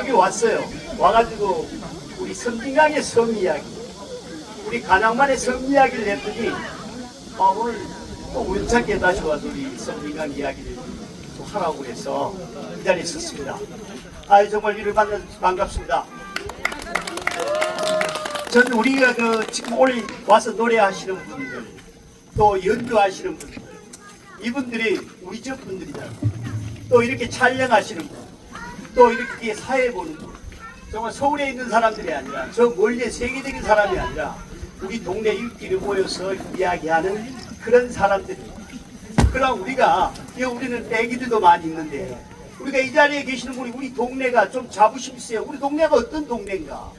여기 왔어요. 와가지고 우리 선진강의 섬 이야기, 우리 간양만의 섬 이야기를 했더니 아, 오늘 또 우연찮게 다시 와서 우리 선진강 이야기를 또 하라고 해서 이 자리에 섰습니다. 아 정말 이를 만나 반갑습니다. 저는 우리가 그 지금 오늘 와서 노래하시는 분들 또 연주하시는 분들 이분들이 우리 지역 분들이잖아요. 또 이렇게 촬영하시는 분, 또 이렇게 사회 보는 분, 정말 서울에 있는 사람들이 아니라 저 멀리 세계적인 사람이 아니라 우리 동네 일길에 모여서 이야기하는 그런 사람들이. 그러나 우리가 이 우리는 애기들도 많이 있는데 우리가 이 자리에 계시는 분이 우리 동네가 좀 자부심 있어요. 우리 동네가 어떤 동네인가?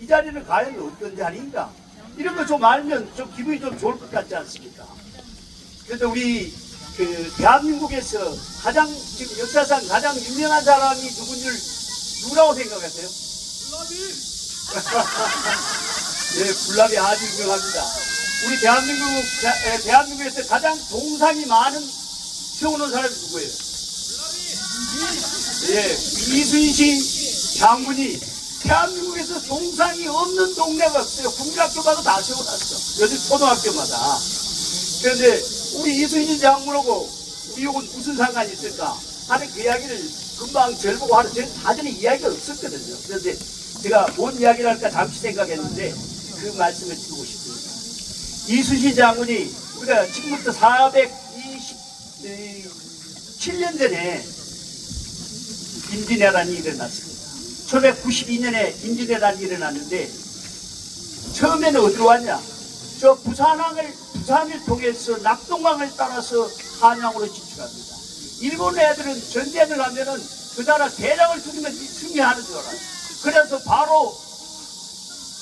이 자리는 과연 어떤 자리인가? 이런 거 좀 알면 좀 기분이 좀 좋을 것 같지 않습니까? 그래서 우리 그 대한민국에서 가장 지금 역사상 가장 유명한 사람이 누군지 누구라고 생각하세요? 네, 불납이 아주 유명합니다. 우리 대한민국 대- 에, 대한민국에서 가장 동상이 많은 세우는 사람이 누구예요? 예, 이순신 장군이 대한민국에서 동상이 없는 동네가 없어요. 국민학교마다 다 세워놨어. 요즘 초등학교마다. 그런데 우리 이순신 장군하고 우리 요건 무슨 상관이 있을까 하는 그 이야기를 금방 절 보고 하는 저는 사전에 이야기가 없었거든요. 그런데 제가 뭔 이야기를 할까 잠시 생각했는데 그 말씀을 드리고 싶습니다. 이순신 장군이 우리가 지금부터 427년 전에 임진왜란이 일어났습니다. 1992년에 임진왜란이 일어났는데 처음에는 어디로 왔냐? 저 부산항을 부산을 통해서 낙동강을 따라서 한양으로 진출합니다. 일본 애들은 전쟁을 하면은 그 나라 대장을 죽이면 승리하는 줄 알아요. 그래서 바로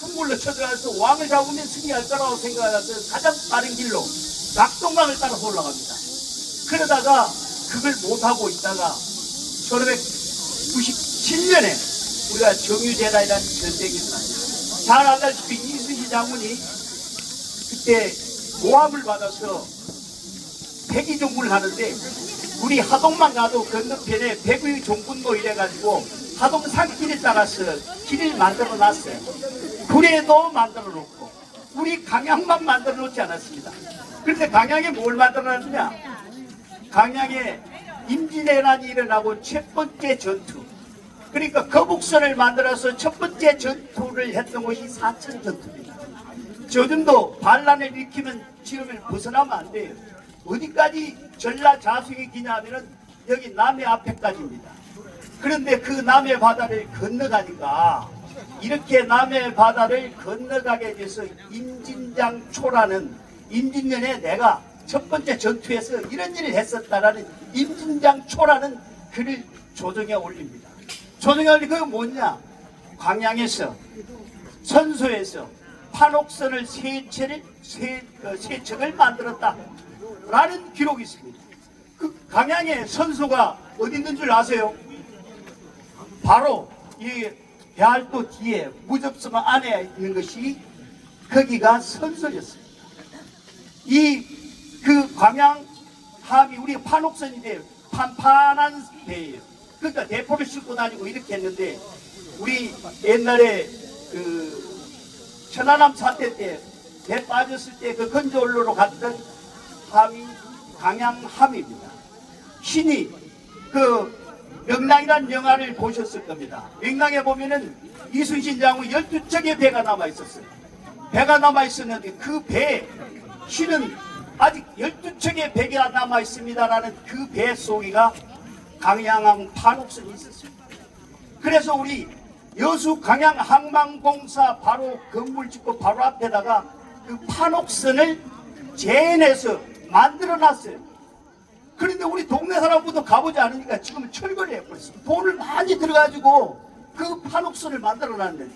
승물로 쳐들어가서 왕을 잡으면 승리할 거라고 생각해서 가장 빠른 길로 낙동강을 따라서 올라갑니다. 그러다가 그걸 못하고 있다가 1597년에 우리가 정유재단이라는 전쟁이 일어납니다. 잘 알다시피 이순신 장군이 그때 모함을 받아서 백의 종군을 하는데 우리 하동만 가도 건너편에 백의 종군도 이래가지고 하동 산 길에 따라서 길을 만들어 놨어요. 구례도 만들어 놓고 우리 강양만 만들어 놓지 않았습니다. 그런데 강양에 뭘 만들어 놨느냐? 강양에 임진왜란이 일어나고 첫 번째 전투 그러니까 거북선을 만들어서 첫 번째 전투를 했던 곳이 사천 전투입니다. 저즘도 반란을 일으키면 지금을 벗어나면 안 돼요. 어디까지 전라자수이 기냐면은 여기 남해 앞에까지입니다. 그런데 그 남해 바다를 건너가니까 이렇게 남해 바다를 건너가게 돼서 임진장초라는 임진년에 내가 첫 번째 전투에서 이런 일을 했었다라는 임진장초라는 글을 조정에 올립니다. 조정에 올린 그게 뭐냐? 광양에서 선소에서 판옥선을 세 채를 세, 어, 세 척을 만들었다라는 기록이 있습니다. 그 강양의 선소가 어디 있는 줄 아세요? 바로 이 배알도 뒤에 무접섬 안에 있는 것이 거기가 선소였습니다. 이 그 광양 함이 우리 판옥선인데 판판한 배예요. 그러니까 대포를 싣고 다니고 이렇게 했는데 우리 옛날에 그 천안함 사태 때 배 빠졌을 때 그 건조올로로 갔던 함이 강양함입니다. 신이 그 명랑이라는 영화를 보셨을 겁니다. 명랑에 보면은 이순신 장군 12척의 배가 남아 있었어요. 배가 남아 있었는데 그 배, 신은 아직 12척의 배가 남아 있습니다라는 그 배 속에가 강양항 판옥선이 있었습니다. 그래서 우리 여수 강양 항만공사 바로 건물 짓고 바로 앞에다가 그 판옥선을 재현해서 만들어 놨어요. 그런데 우리 동네 사람부터 가보지 않으니까 지금 철거를 해버렸어요. 돈을 많이 들어가지고 그 판옥선을 만들어 놨는데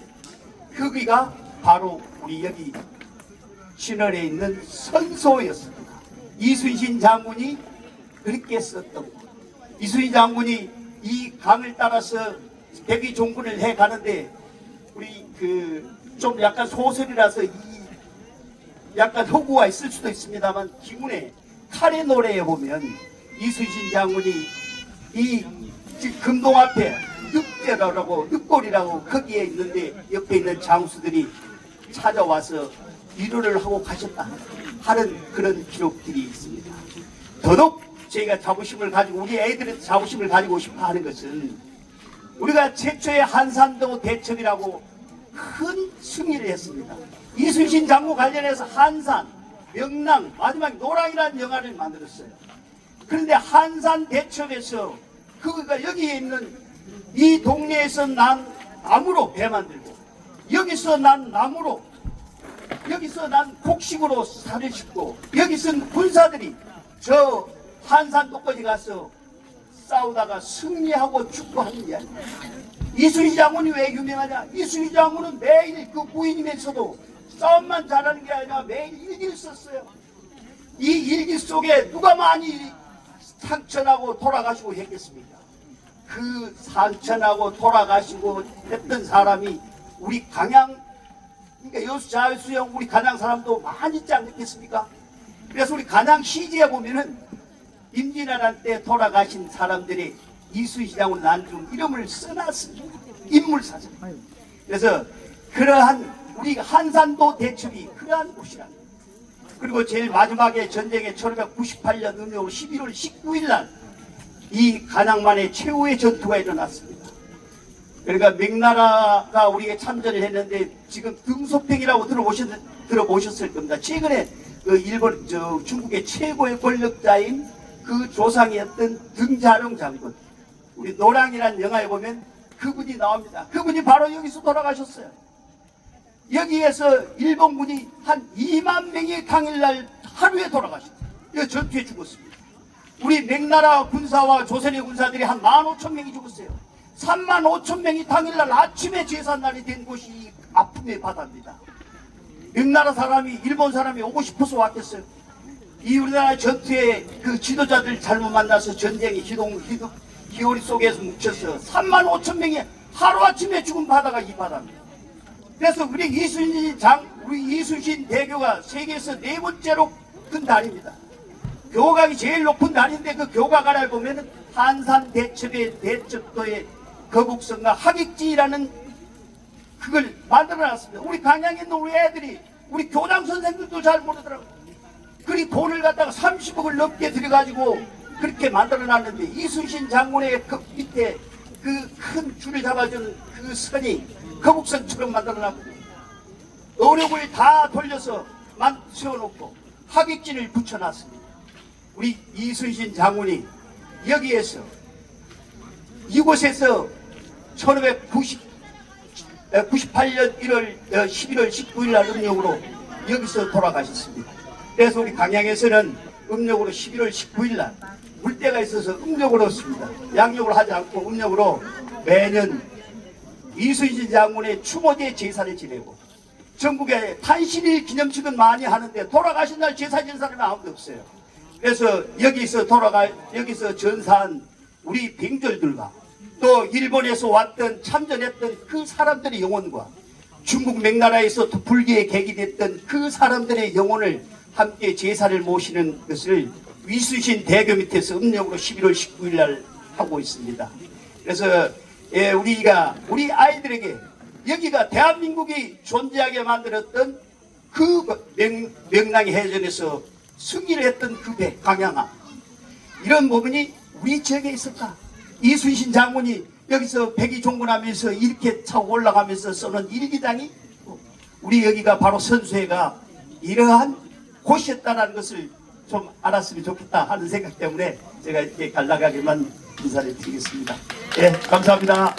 거기가 바로 우리 여기 신월에 있는 선소였습니다. 이순신 장군이 그렇게 썼던 곳. 이순신 장군이 이 강을 따라서 백의 종군을 해 가는데 우리 그 좀 약간 소설이라서 이 약간 허구가 있을 수도 있습니다만 기문에 칼의 노래에 보면 이순신 장군이 이 금동 앞에 늑대라고 늑골이라고 거기에 있는데 옆에 있는 장수들이 찾아와서 위로를 하고 가셨다 하는 그런 기록들이 있습니다. 더더욱 저희가 자부심을 가지고 우리 애들의 자부심을 가지고 싶어 하는 것은 우리가 최초의 한산도 대첩이라고 큰 승리를 했습니다. 이순신 장군 관련해서 한산, 명랑, 마지막 노랑이라는 영화를 만들었어요. 그런데 한산 대첩에서 그가 여기에 있는 이 동네에서 난 나무로 배 만들고 여기서 난 나무로 여기서 난 곡식으로 살을 싣고 여기서 군사들이 저 한산 독까지 가서 싸우다가 승리하고 죽고 하는 이야기. 이순신 장군이 왜 유명하냐? 이순신 장군은 매일 그 부인이면서도 싸움만 잘하는 게 아니라 매일 일기를 썼어요. 이 일기 속에 누가 많이 상처나고 돌아가시고 했겠습니까? 그 상처나고 돌아가시고 했던 사람이 우리 강양 그러니까 여수 자유수영 우리 간양 사람도 많이 있지 않겠습니까? 그래서 우리 간양 시지에 보면은 임진왜란 때 돌아가신 사람들이 이수시장으로 난중 이름을 써놨습니다. 인물사전. 그래서 그러한 우리 한산도 대첩이 그러한 곳이라. 그리고 제일 마지막에 전쟁에 1598년 음력 11월 19일 날이 간양만의 최후의 전투가 일어났습니다. 그러니까 명나라가 우리에게 참전을 했는데 지금 등소팽이라고 들어보셨, 들어보셨을 겁니다. 최근에 그 일본, 저 중국의 최고의 권력자인 그 조상이었던 등자룡 장군. 우리 노랑이라는 영화에 보면 그분이 나옵니다. 그분이 바로 여기서 돌아가셨어요. 여기에서 일본군이 한 2만 명이 당일날 하루에 돌아가셨어요. 이 전투에 죽었습니다. 우리 명나라 군사와 조선의 군사들이 한 15,000명이 죽었어요. 3만 5천 명이 당일날 아침에 제삿날이 된 곳이 이 아픔의 바다입니다. 명나라 사람이 일본 사람이 오고 싶어서 왔겠어요. 이 우리나라 전투에 그 지도자들 잘못 만나서 전쟁의 희동, 희동, 희오리 속에서 뭉쳐서 3만 5천 명이 하루아침에 죽은 바다가 이 바다입니다. 그래서 우리 이순신 장, 우리 이순신 대교가 세계에서 네 번째로 큰 다리입니다. 교각이 제일 높은 다리인데 그 교각 아래 보면은 한산 대첩의 대첩도의 거북선과 하객지라는 그걸 만들어놨습니다. 우리 강양에 있는 우리 애들이 우리 교장 선생들도 잘 모르더라고요. 그리 돈을 갖다가 30억을 넘게 들여가지고 그렇게 만들어놨는데 이순신 장군의 그 밑에 그 큰 줄을 잡아주는 그 선이 거북선처럼 만들어놨고 노력을 다 돌려서 만 세워놓고 하객진을 붙여놨습니다. 우리 이순신 장군이 여기에서 이곳에서 1590, 98년 1월 11월 19일 날 음력으로 여기서 돌아가셨습니다. 그래서 우리 강양에서는 음력으로 11월 19일 날 물때가 있어서 음력으로 씁니다. 양력으로 하지 않고 음력으로 매년 이순신 장군의 추모제 제사를 지내고 전국에 탄신일 기념식은 많이 하는데 돌아가신 날 제사 지는 사람이 아무도 없어요. 그래서 여기서 돌아가 여기서 전사한 우리 병졸들과 또 일본에서 왔던 참전했던 그 사람들의 영혼과 중국 명나라에서 또 불교의 계기 됐던 그 사람들의 영혼을 함께 제사를 모시는 것을 위수신 대교 밑에서 음력으로 11월 19일 날 하고 있습니다. 그래서 예, 우리가 우리 아이들에게 여기가 대한민국이 존재하게 만들었던 그 명, 명랑의 해전에서 승리를 했던 그 배, 강양함. 이런 부분이 우리 지역에 있을까? 이순신 장군이 여기서 백이 종군하면서 이렇게 차고 올라가면서 써는 일기장이 우리 여기가 바로 선수회가 이러한 곳이었다는 것을 좀 알았으면 좋겠다 하는 생각 때문에 제가 이렇게 간략하게만 인사를 드리겠습니다. 예, 감사합니다.